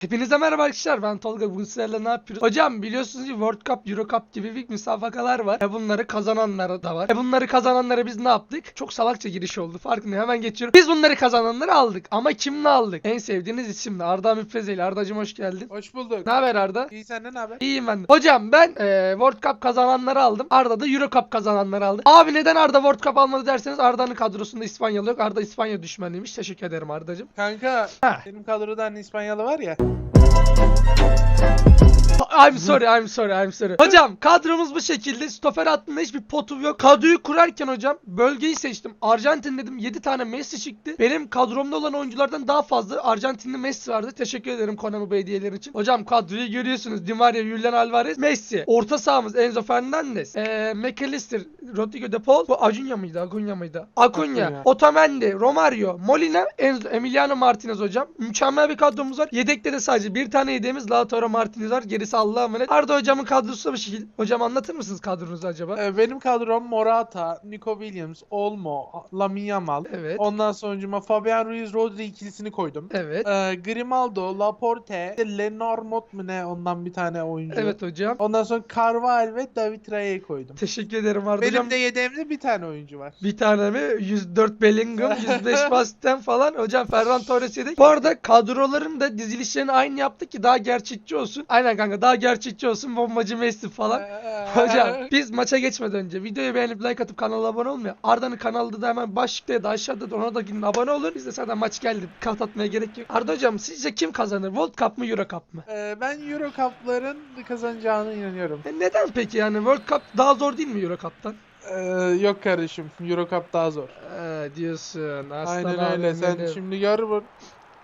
Hepinize merhaba arkadaşlar ben Tolga bugün sizlerle ne yapıyoruz? Hocam biliyorsunuz ki World Cup, Euro Cup gibi büyük müsabakalar var. E bunları kazananlara da var. E bunları kazananlara biz ne yaptık? Çok salakça giriş oldu farkındayım hemen geçiyorum. Biz bunları kazananları aldık ama kimle aldık? En sevdiğiniz isimle Arda Müpfezeli. Ardacım hoş geldin. Hoş bulduk. Ne haber Arda? İyi senden ne haber? İyiyim ben de. Hocam ben e, World Cup kazananları aldım. Arda da Euro Cup kazananları aldı. Abi neden Arda World Cup almadı derseniz Arda'nın kadrosunda İspanyalı yok. Arda İspanya düşmanıymış. Teşekkür ederim Ardacım. Kanka Ha. benim kadroda hani İspanyalı var ya. Thank you. I'm sorry, I'm sorry, I'm sorry. Hocam kadromuz bu şekilde. Stoper hattında hiçbir potum yok. Kadroyu kurarken hocam bölgeyi seçtim. Arjantin dedim 7 tane Messi çıktı. Benim kadromda olan oyunculardan daha fazla Arjantinli Messi vardı. Teşekkür ederim Konami Bey hediyeleri için. Hocam kadroyu görüyorsunuz. Di Maria, Julian Alvarez, Messi. Orta sahamız Enzo Fernandez, ee, McAllister, Rodrigo de Paul. Bu Acuña mıydı? Acuña mıydı? Acuna. Otamendi, Romario, Molina, Enzo, Emiliano Martinez hocam. Mükemmel bir kadromuz var. Yedekte de sadece bir tane yedeğimiz Lautaro Martinez var. Gerisi Allah'a emanet. Arda hocamın kadrosu da bu şekilde. Hocam anlatır mısınız kadronuzu acaba? Ee, Benim kadrom Morata, Nico Williams, Olmo, Lamine Yamal. Evet. Ondan sonucuma Fabian Ruiz Rodri ikilisini koydum. Evet. Ee, Grimaldo, Laporte, Lenormand mu ne ondan bir tane oyuncu. Evet hocam. Ondan sonra Carvalho ve David Raya'yı koydum. Teşekkür ederim Arda Benim hocam. de yedeğimde bir tane oyuncu var. Bir tane mi? 104 Bellingham, 105 Basten falan. Hocam Ferran Torres yedik. Bu arada kadroların da dizilişlerini aynı yaptık ki daha gerçekçi olsun. Aynen kanka daha gerçekçi olsun. Bombacı Messi falan. Ee, Hocam biz maça geçmeden önce videoyu beğenip like atıp kanala abone olmuyor. Arda'nın kanalda da hemen başlıkta ya da aşağıda da ona da gidin abone olun. Biz de zaten maç geldi. Kart atmaya gerek yok. Arda hocam sizce kim kazanır? World Cup mı Euro Cup mı? Ee, ben Euro Cup'ların kazanacağına inanıyorum. E neden peki yani World Cup daha zor değil mi Euro Cup'tan? Ee, yok kardeşim. Euro Cup daha zor. Ee, diyorsun. Aslan Aynen öyle. Sen şimdi gör bu.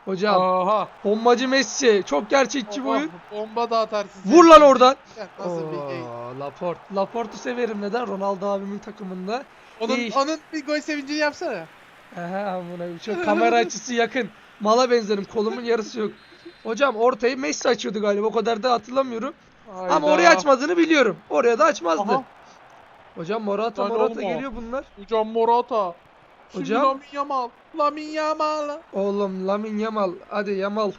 Hocam Aha. bombacı Messi çok gerçekçi bu Oha, oyun. Bomba da atarsın. Vur lan oradan. Nasıl bir şey? Oo, Laporte. Laporte'u severim neden? Ronaldo abimin takımında. Onun, İyi. onun bir gol sevincini yapsana. Aha amına şu kamera açısı yakın. Mala benzerim. Kolumun yarısı yok. Hocam ortayı Messi açıyordu galiba. O kadar da hatırlamıyorum. Ama Hayda. orayı açmadığını biliyorum. Oraya da açmazdı. Aha. Hocam Morata Lan Morata olma. geliyor bunlar. Hocam Morata. Şimdi Hocam. Lamin Yamal. Lamin Yamal. Oğlum Lamin Yamal. Hadi Yamal.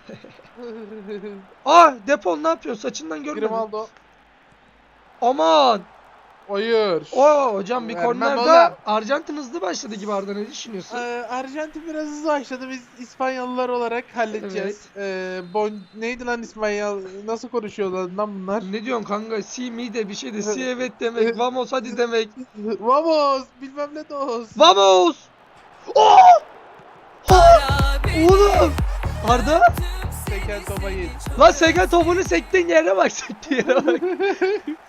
ah Depol ne yapıyorsun? Saçından görmedim. Grimaldo. Aman. Hayır. Oo hocam bir Vermem kornerde. Arjantin hızlı başladı gibi Arda ne düşünüyorsun? Ee, Arjantin biraz hızlı başladı. Biz İspanyollar olarak halledeceğiz. Ee, bon neydi lan İspanyol? Nasıl konuşuyorlar lan bunlar? Ne diyorsun kanka? Si mi de bir şey de si evet demek. Vamos hadi demek. Vamos, bilmem ne dos. Vamos! Oh! Ha! Oğlum! Arda? Seken topa yedi. Lan Segen topunu sektiğin yere bak sektiğin yere bak.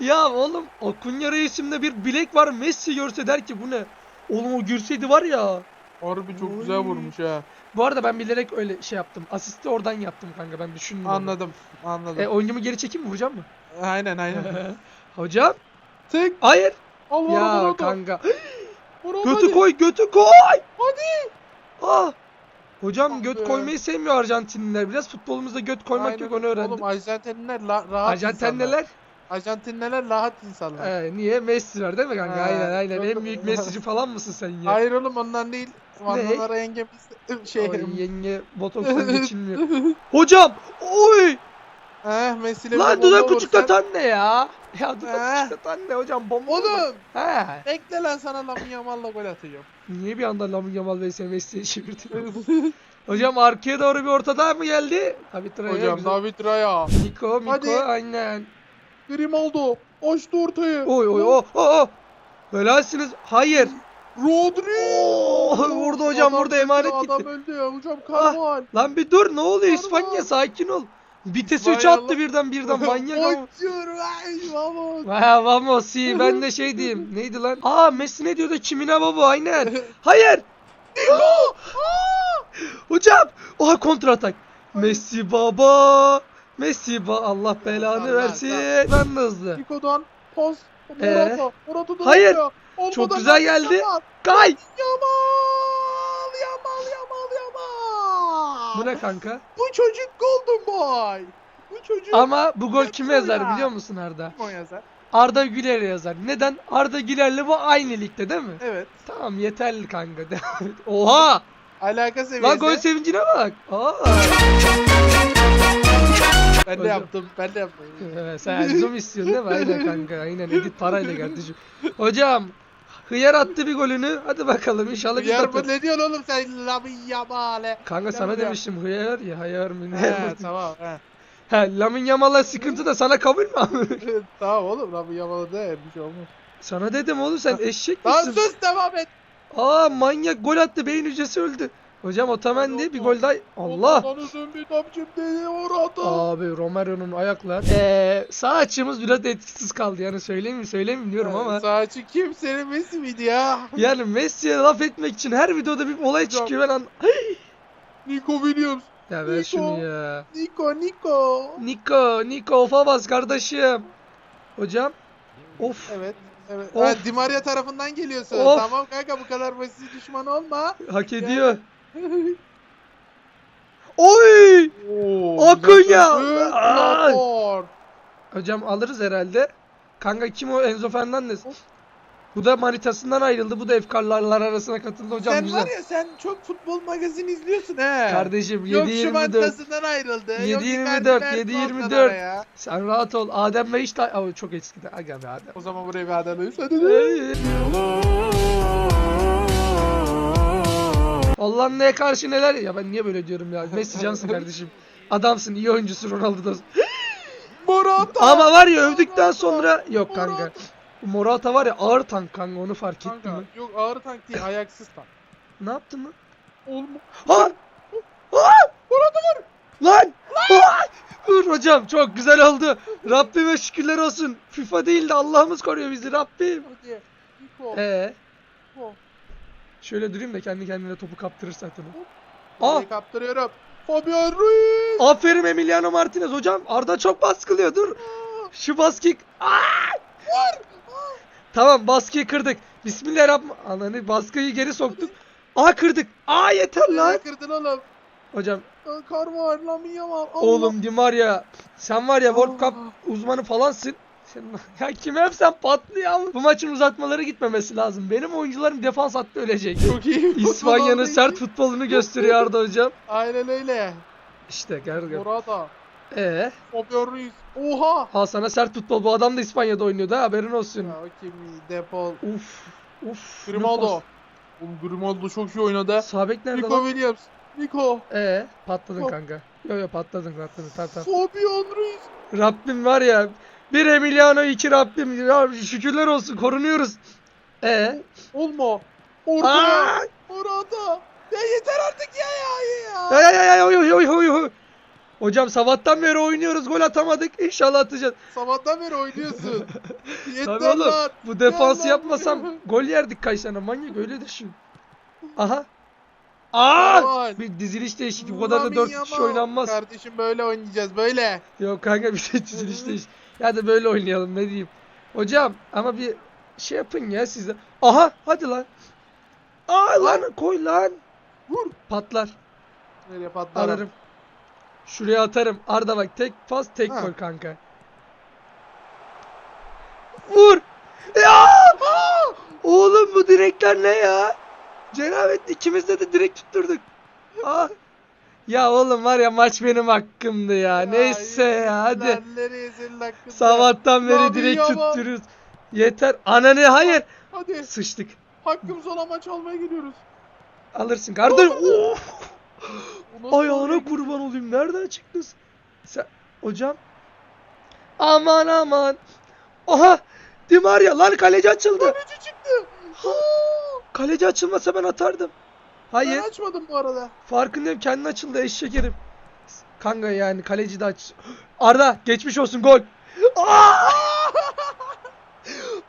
ya oğlum o Kunya isimde bir bilek var Messi görse der ki bu ne? Oğlum o gürseydi var ya. Harbi çok Oy. güzel vurmuş ha. Bu arada ben bilerek öyle şey yaptım. Asisti oradan yaptım kanka ben düşündüm. onu. Anladım, anladım. E oyuncumu geri çekeyim mi vuracağım mı? Aynen aynen. Hocam? Tık. Hayır. Al vur Ya vur. kanka. Vur, Götü hadi. koy götü koy. Hadi. Ah. Hocam Ah göt koymayı sevmiyor Arjantinliler. Biraz futbolumuzda göt koymak Aynen. yok onu öğrendim. Oğlum Arjantinliler la, rahat Arjantinliler insanlar. Arjantinliler rahat insanlar. Ee, niye? Messi var değil mi kanka? Ha, aynen aynen. En büyük Messi'ci falan mısın sen ya? Hayır oğlum ondan değil. Vandalara yengemiz şey. Ay, yenge botokstan geçilmiyor. Hocam! Oy! Eh Messi ile Lan dudak küçük atan ne ya? Ya dudak Ha. küçük atan ne hocam? Bomba? Oğlum He. bekle lan sana Lamine Yamal'la gol atacağım. Niye bir anda Lamin Yamal vs Messi'ye çevirdin? hocam arkaya doğru bir ortada mı geldi? Tabii Traoré Hocam güzel. David Raya. Miko, Miko Hadi. aynen. Grimaldo. Açtı ortayı. Oy oy oh oh oh. Helalsiniz. Hayır. Rodri. Oh, vurdu hocam, Adam emanet Adam gitti. öldü ya. Hocam Carval. Lan bir dur ne oluyor. İspanya sakin ol. Vitesi 3'e İspanyol- attı birden birden manyak ama. Açıyorum. Ay vamos. Ha vamos si ben de şey diyeyim. Neydi lan? Aa Messi ne diyordu? Kimine baba aynen. Hayır. Hocam. Oha kontra atak. Messi baba. Messi ba Allah belanı versin. Ben de hızlı. Niko'dan pas. Ee? Morata. Morata da Hayır. Olmadan Çok güzel geldi. Kay. Yamal. Yamal. Yamal. Bu ne kanka? Bu çocuk Golden Boy. Bu çocuk. Ama bu gol kime yazar ya. biliyor musun Arda? Kim o yazar? Arda Güler yazar. Neden? Arda Güler'le bu aynı ligde değil mi? Evet. Tamam yeterli kanka. Oha! Alaka seviyesi. Lan gol sevincine bak. Aa. Ben de Hocam. yaptım. Ben de yaptım. Ee, Sen zoom istiyorsun değil mi? Aynen kanka. Aynen edit parayla kardeşim. Hocam Hıyar attı bir golünü. Hadi bakalım inşallah biz de Yar atarız. mı ne diyorsun oğlum sen? Lamin Yamal'e. Kanka sana Yapacağım. demiştim hıyar ya hayar mı ne? He tamam he. He Lamin Yamal'a sıkıntı da sana kabul mü abi? tamam oğlum Lamin Yamal'e de bir şey olmaz. sana dedim oğlum sen eşek Lan misin? sus devam et. Aa manyak gol attı beyin hücresi öldü. Hocam Otamendi bir gol daha. Allah. Abi Romero'nun ayaklar. Eee sağ açığımız biraz etkisiz kaldı yani söyleyeyim mi söyleyeyim mi bilmiyorum ama. Saçı kimsenin Messi miydi ya? Yani Messi'ye laf etmek için her videoda bir olay Hocam. çıkıyor ben an... Nico Williams. Ya ver Nico. şunu ya. Nico Nico. Nico, Nico ofa bas kardeşim. Hocam. Of. Evet. Evet. Of. Ha, Di Maria tarafından geliyorsun. Of. Tamam kanka bu kadar Messi düşman olma. Hak ediyor. Oy! Oo, Akın güzel ya. pası. Ay. Lampard. Hocam alırız herhalde. Kanka kim o Enzo Fernandez? Bu da manitasından ayrıldı. Bu da efkarlarlar arasına katıldı hocam sen güzel. var ya sen çok futbol magazin izliyorsun he. Kardeşim Yok şu 7-24. mantasından ayrıldı. Yok 7-24, Icardi verdi 7-24. ondan araya. Sen rahat ol. Adem Bey işte Aa, çok eskiden. Aga be Adem. O zaman buraya bir adamı hadi. Hollanda'ya karşı neler ya? Ben niye böyle diyorum ya? Messi cansın kardeşim. Adamsın iyi oyuncusun Ronaldo'da Morata. ama var ya övdükten sonra yok kanka. Morata. Var ya ağır tank kanka onu fark ettin Kanka mi yok ağır tank değil ayaksız tank. ne yaptın lan? Olma. ha! Ha! Morata var lan! Ha! Dur hocam çok güzel oldu. Rabbime şükürler olsun. FIFA değil de Allah'ımız koruyor bizi Rabbim. Hadi. Ee? Nico. Şöyle durayım da kendi kendine topu kaptırır zaten o. Aa kaptırıyorum. Fabian Ruiz. Aferin Emiliano Martinez hocam. Arda çok baskılıyor. Dur. Şu baskıyı... Aa! Tamam baskıyı kırdık. Bismillahirrahmanirrahim. Ananı baskıyı geri soktuk. Aa kırdık. Aa yeter lan. Ne kırdın oğlum? Hocam Kar var. Lamin Yamal. Allah. oğlum Di Maria. Sen var ya World Cup uzmanı falansın. Sen, ya kime hep sen patlıyor ama. Bu maçın uzatmaları gitmemesi lazım. Benim oyuncularım defans hattı ölecek. Çok iyi. İspanya'nın sert futbolunu gösteriyor Arda hocam. Aynen öyle. İşte gel gel. Morata. Ee, Fabian Ruiz. Oha. al sana sert futbol. Bu adam da İspanya'da oynuyordu ha haberin olsun. Ya o kim? Depol. Uf. Uf. Grimaldo. Oğlum Grimaldo çok iyi oynadı. Sabek nerede Nico lan? Williams. Nico. Ee, patladın Hop. kanka. Yo yo patladın patladın tamam tamam. Fabian Ruiz. Rabbim var ya. Bir Emiliano iki Rabbim. Ya şükürler olsun korunuyoruz. Ee? Olma. Orta. Aa! Morata. Ya yeter artık ya ya ya. Ay ay ay ay oy oy oy oy. Hocam sabahtan beri oynuyoruz gol atamadık. İnşallah atacağız. Sabahtan beri oynuyorsun. yeter Tabii oğlum. lan. Bu defansı yapmasam gol yerdik kaç tane manyak öyle düşün. Aha. Aa! Aman. Bir diziliş değişikliği bu kadar da Lamin 4 kişi Yamal. oynanmaz. Kardeşim böyle oynayacağız böyle. Yok kanka bir şey diziliş değiş. Ya da böyle oynayalım ne diyeyim. Hocam ama bir şey yapın ya siz de. Aha hadi lan. Aa lan koy lan. Vur. Patlar. Nereye patlarım. Alırım. Şuraya atarım. Arda bak tek pas tek Ha. gol kanka. Vur. Ya! Oğlum bu direkler ne ya? Cenabet ikimizde de direkt tutturduk. Aa. Ya oğlum var ya maç benim hakkımdı ya. Neyse ya hadi. Sabahtan beri direkt tutturuyoruz. Yeter. Ananı hayır. Hadi Sıçtık. hakkımız olan maç almaya gidiyoruz. Alırsın kardeşim. Of. Ayağına kurban olayım. Nereden çıktın? Sen hocam. Aman aman. Aha! Di Maria lan kaleci açıldı. Kaleci çıktı. Aa, Kaleci açılmasa ben atardım. Hayır. Ben açmadım bu arada. Farkındayım kendi açıldı eşek herif. Kanka yani kaleci de aç. Arda geçmiş olsun gol. Aa!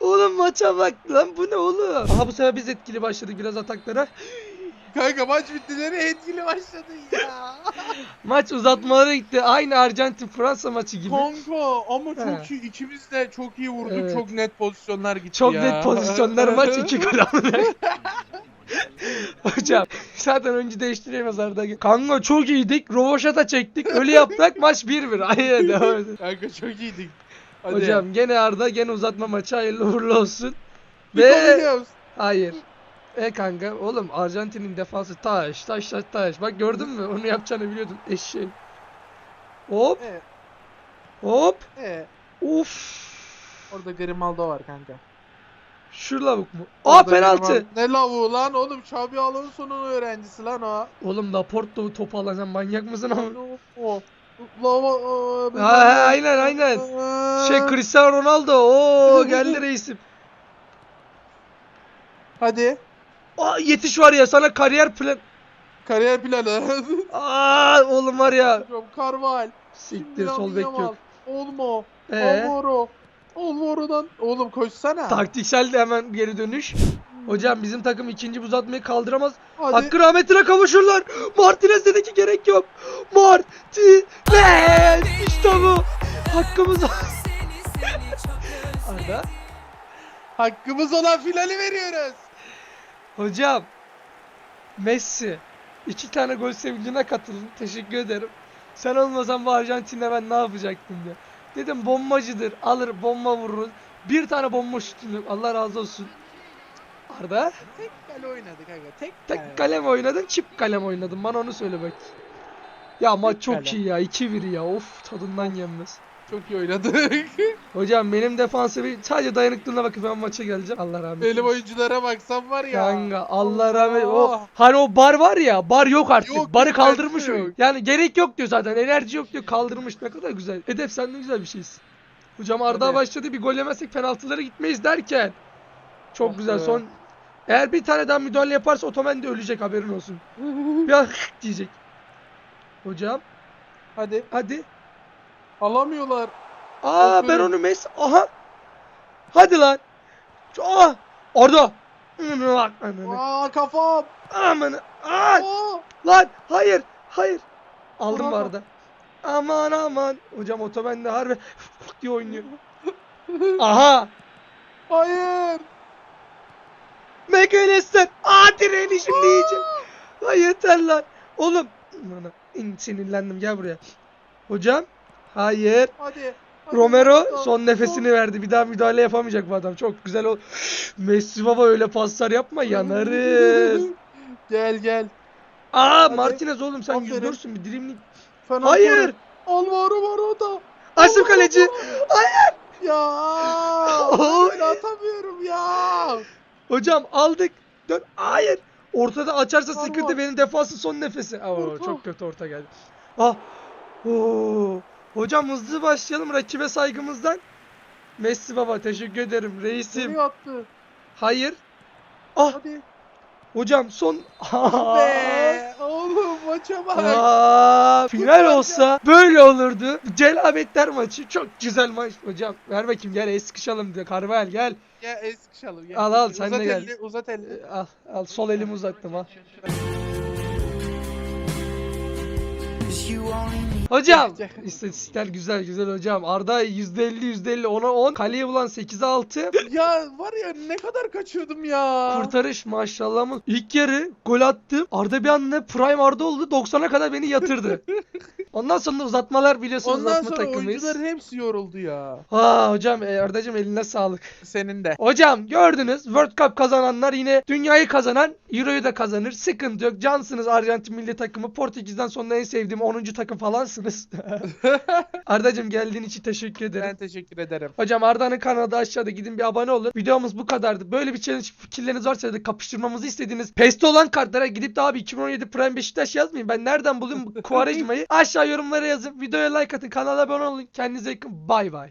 oğlum maça bak lan bu ne oğlum? Aha bu sefer biz etkili başladık biraz ataklara. Kanka maç bitti nereye etkili başladın ya. Maç uzatmalara gitti. Aynı Arjantin Fransa maçı gibi. Kanka ama He. çok iyi ikimiz de çok iyi vurduk. Evet. Çok net pozisyonlar gitti Çok ya. net pozisyonlar maç 2 gol. Hocam zaten oyuncu değiştiremez Arda. Kanka çok iyiydik. Rovaşata çektik. Öyle yaptık maç 1-1. Aynen devam edelim. Kanka çok iyiydik. Hadi. Hocam gene Arda gene uzatma maçı hayırlı uğurlu olsun. Nico Ve hayır. E kanka oğlum Arjantin'in defansı taş taş taş taş. Bak gördün mü? Onu yapacağını biliyordum. Eşeğin. Hop. Evet. Hop. Ee, Uf. orada Grimaldo var kanka. Şu lavuk mu? Aa Orada penaltı. Ne lavuğu lan oğlum Xabi Alonso'nun öğrencisi lan o. Oğlum da topu alacaksın manyak mısın ama? O. Lava. Ha, ha, aynen, aynen. Şey Cristiano Ronaldo. Oo geldi reisim. Hadi. Aa yetiş var ya sana kariyer plan. Kariyer planı. Aa oğlum var ya. Carval. Siktir sol bek yok. Olmo. Ee, Alvaro. Alvaro'dan. Oğlum koşsana. taktiksel de hemen geri dönüş. Hocam bizim takım ikinci uzatmayı kaldıramaz. Hadi. Hakkı rahmetine kavuşurlar. Martinez dedi ki gerek yok. Martinez işte bu. Hakkımız. Arda. Hakkımız olan finali veriyoruz. Hocam. Messi. iki tane gol sevincine katıldım. Teşekkür ederim. Sen olmasan bu Arjantin'le ben ne yapacaktım diye. Dedim bombacıdır. Alır bomba vururuz. Bir tane bomba şutum yok. Allah razı olsun. Arda. Tek kale oynadık kanka. Tek, Tek kale. kalem oynadın, çift kalem oynadın. Bana onu söyle bak. Ya maç çok kalem. iyi ya. 2-1 ya. Of tadından yenmez. Çok iyi oynadık. Hocam benim defansa bir sadece dayanıklılığına bakıp ben maça geleceğim. Allah rahmet Benim eylesin. oyunculara baksan var ya. Kanka Allah rahmet o hani o bar var ya bar yok artık. Yok, Barı kaldırmış yok. Yani gerek yok diyor zaten. Enerji yok diyor. Kaldırmış. Ne kadar güzel. Hedef sen ne güzel bir şeysin. Hocam Arda Hadi. başladı. Bir gol yemezsek penaltılara gitmeyiz derken. Çok Ah güzel. be. Son eğer bir tane daha müdahale yaparsa Otomen de ölecek haberin olsun. Bir an diyecek. Hocam Hadi. hadi. Alamıyorlar. Aa ben Aferin. onu mes aha. Hadi lan. Aa Arda. Ananı. Aa kafam. Amanı. Aa Aa. lan hayır hayır. Aldım Aman. vardı. Aman aman. Hocam otomen de harbi diye oynuyor. Aha. Hayır. McAllister. Aa direğini şimdi yiyeceğim. Ay yeter lan. Oğlum. Aman, in- sinirlendim gel buraya. Hocam. Hayır. Hadi. Hadi. Romero Son- son nefesini verdi. Bir daha müdahale yapamayacak bu adam. Çok güzel o. Messi baba öyle paslar yapma yanarız. Gel gel. Aa Hadi. Martinez oğlum sen Aferin. 104'sün bir dilimlik. Hayır. Alvaro var o da. Açtım kaleci. Hayır. Ya. Ben atamıyorum ya. Hocam aldık. Dön. Hayır. Ortada açarsa sıkıntı benim defansın son nefesi. Aa, çok kötü orta geldi. Ah. Oo. Hocam hızlı başlayalım rakibe saygımızdan. Messi baba teşekkür ederim reisim. Nereye attı? Hayır. Ah Hadi. hocam son. Be. Oğlum maça bak. Aa, final Lütfen olsa böyle olurdu. Celabetler maçı. Çok güzel maç hocam. Ver bakayım gel el sıkışalım diyor. Carval gel. Ya el sıkışalım. Gel. Al, al, sen de uzat gel. elini, uzat elini. Al al sol elimi uzattım al. Hocam istatistikler güzel güzel hocam. Arda %50 %50 10'a 10. Kaleye bulan 8'e 6. Ya var ya ne kadar kaçırdım ya. Kurtarış maşallahımız. İlk yarı gol attım. Arda bir anda prime Arda oldu. 90'a kadar beni yatırdı. Ondan sonra uzatmalar biliyorsunuz Ondan uzatma sonra takımıyız. oyuncuların hepsi yoruldu ya. Ha hocam e, Arda'cığım eline sağlık. Senin de. Hocam gördünüz World Cup kazananlar yine dünyayı kazanan Euro'yu da kazanır. Sıkıntı yok. Cansınız Arjantin milli takımı. Portekiz'den sonra en sevdiğim 10. takım falansınız. Arda'cığım geldiğin için teşekkür ederim. Ben teşekkür ederim. Hocam Arda'nın kanalı da aşağıda gidin bir abone olun. Videomuz bu kadardı. Böyle bir challenge fikirleriniz varsa da kapıştırmamızı istediğiniz peste olan kartlara gidip de abi 2017 Prime Beşiktaş yazmayın. Ben nereden bulayım bu Quaresma'yı? Aşağı yorumlara yazın. Videoya like atın. Kanala abone olun. Kendinize iyi bakın. Bay bay.